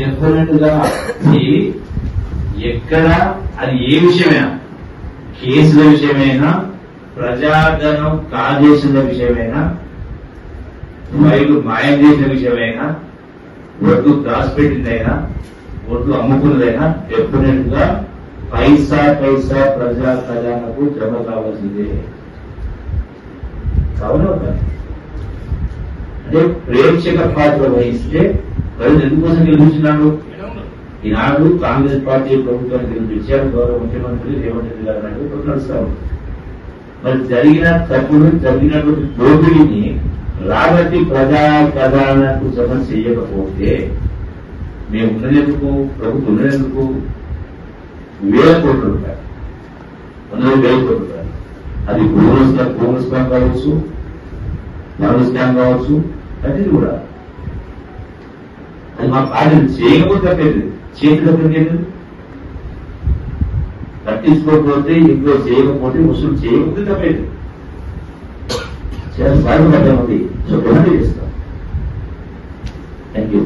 డెఫినెట్గా ఎక్కడ అది ఏ విషయమైనా కేసుల విషయమైనా ప్రజాధనం కాజేసిన విషయమైనా రైలు మాయం చేసిన విషయమైనా ఒడ్డు దాచిపెట్టిందైనా ఒడ్డు అమ్ముకున్నదైనా డెఫినెట్గా పైసా పైసా ప్రజా ఖజానాకు జమ కావాల్సిందే. కావున అంటే ప్రేక్షక పాత్ర వహిస్తే ప్రజలు ఎందుకోసం గెలిపించినాడు ఈనాడు కాంగ్రెస్ పార్టీ ప్రభుత్వాన్ని గెలిపించారు గౌరవ ముఖ్యమంత్రి రేవంత్ రెడ్డి గారు ఇప్పుడు నడుస్తా ఉంది. మరి జరిగిన తప్పులు జరిగినటువంటి దోపిడీని రాబట్టి ప్రజా ఖజానాకు జమ చేయకపోతే మేము ఉన్నదెందుకు ప్రభుత్వం ఉన్నదెందుకు వేల కోట్లు ఉంటాయి వందల వేల కోట్లు ఉంటాయి అది బోనస్ బోనస్ స్కామ్ కావచ్చు మరో స్కామ్ కావచ్చు ప్రతిది కూడా అది మా పార్టీ చేయకపోతే తప్పేది. చేతి తప్పేది. పట్టించుకోకపోతే ఇంట్లో చేయకపోతే వసూలు చేయకపోతే తప్పేది. చేయాల్సిన బాధ్యత ఉంది సో డెఫినెట్ చేస్తాం. Thank you